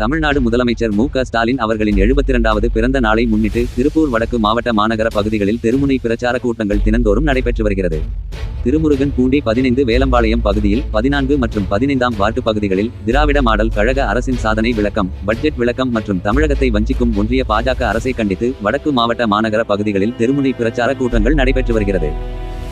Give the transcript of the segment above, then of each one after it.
தமிழ்நாடு முதலமைச்சர் மு க ஸ்டாலின் அவர்களின் எழுபத்தி இரண்டாவது பிறந்த நாளை முன்னிட்டு திருப்பூர் வடக்கு மாவட்ட மாநகர பகுதிகளில் தெருமுனை பிரச்சார கூட்டங்கள் தினந்தோறும் நடைபெற்று வருகிறது. திருமுருகன் பூண்டி பதினைந்து வேலம்பாளையம் பகுதியில் பதினான்கு மற்றும் பதினைந்தாம் வார்டு பகுதிகளில் திராவிட மாடல் கழக அரசின் சாதனை விளக்கம் பட்ஜெட் விளக்கம் மற்றும் தமிழகத்தை வஞ்சிக்கும் ஒன்றிய பாஜக அரசை கண்டித்து வடக்கு மாவட்ட மாநகர பகுதிகளில் தெருமுனை பிரச்சார கூட்டங்கள் நடைபெற்று வருகிறது.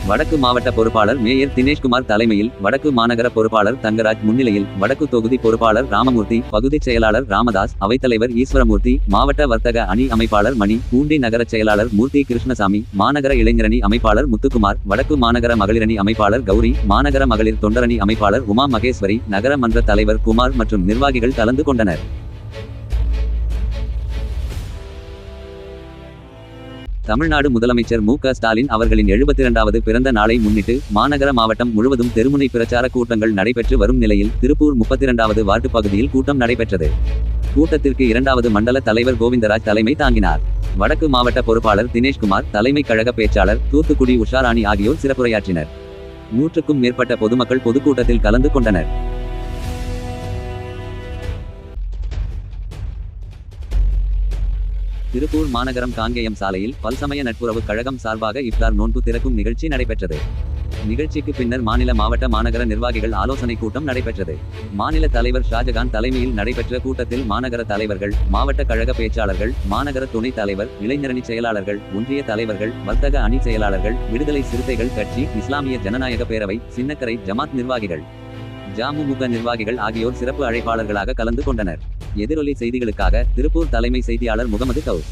வடக்கு மாவட்ட பொறுப்பாளர் மேயர் தினேஷ்குமார் தலைமையில் வடக்கு மாநகர பொறுப்பாளர் தங்கராஜ் முன்னிலையில் வடக்கு தொகுதி பொறுப்பாளர் ராமமூர்த்தி பகுதிச் செயலாளர் ராமதாஸ் அவைத்தலைவர் ஈஸ்வரமூர்த்தி மாவட்ட வர்த்தக அணி அமைப்பாளர் மணி பூண்டி நகர செயலாளர் மூர்த்தி கிருஷ்ணசாமி மாநகர இளைஞரணி அமைப்பாளர் முத்துக்குமார் வடக்கு மாநகர மகளிரணி அமைப்பாளர் கௌரி மாநகர மகளிர் தொண்டரணி அமைப்பாளர் உமா மகேஸ்வரி நகர மன்ற தலைவர் குமார் மற்றும் நிர்வாகிகள் கலந்து கொண்டனர். தமிழ்நாடு முதலமைச்சர் மு க ஸ்டாலின் அவர்களின் எழுபத்திரண்டாவது பிறந்த நாளை முன்னிட்டு மாநகர மாவட்டம் முழுவதும் தெருமுனை பிரச்சார கூட்டங்கள் நடைபெற்று வரும் நிலையில் திருப்பூர் முப்பத்தி இரண்டாவது வார்டு பகுதியில் கூட்டம் நடைபெற்றது. கூட்டத்திற்கு இரண்டாவது மண்டல தலைவர் கோவிந்தராஜ் தலைமை தாங்கினார். வடக்கு மாவட்ட பொறுப்பாளர் தினேஷ்குமார் தலைமை கழக பேச்சாளர் தூத்துக்குடி உஷாராணி ஆகியோர் சிறப்புரையாற்றினர். நூற்றுக்கும் மேற்பட்ட பொதுமக்கள் பொதுக்கூட்டத்தில் கலந்து கொண்டனர். திருப்பூர் மாநகரம் காங்கேயம் சாலையில் பல்சமய நட்புறவு கழகம் சார்பாக இப்தார் நோன்பு திறக்கும் நிகழ்ச்சி நடைபெற்றது. நிகழ்ச்சிக்கு பின்னர் மாநில மாவட்ட மாநகர நிர்வாகிகள் ஆலோசனை கூட்டம் நடைபெற்றது. மாநில தலைவர் ஷாஜகான் தலைமையில் நடைபெற்ற கூட்டத்தில் மாநகர தலைவர்கள் மாவட்ட கழக பேச்சாளர்கள் மாநகர துணைத் தலைவர் இளைஞரணி செயலாளர்கள் ஒன்றிய தலைவர்கள் வர்த்தக அணி செயலாளர்கள் விடுதலை சிறுத்தைகள் கட்சி இஸ்லாமிய ஜனநாயக பேரவை சின்னக்கரை ஜமாத் நிர்வாகிகள் ஜாமுமுக நிர்வாகிகள் ஆகியோர் சிறப்பு அழைப்பாளர்களாக கலந்து கொண்டனர். எதிரொலி செய்திகளுக்காக திருப்பூர் தலைமை செய்தியாளர் முகமது கவுஸ்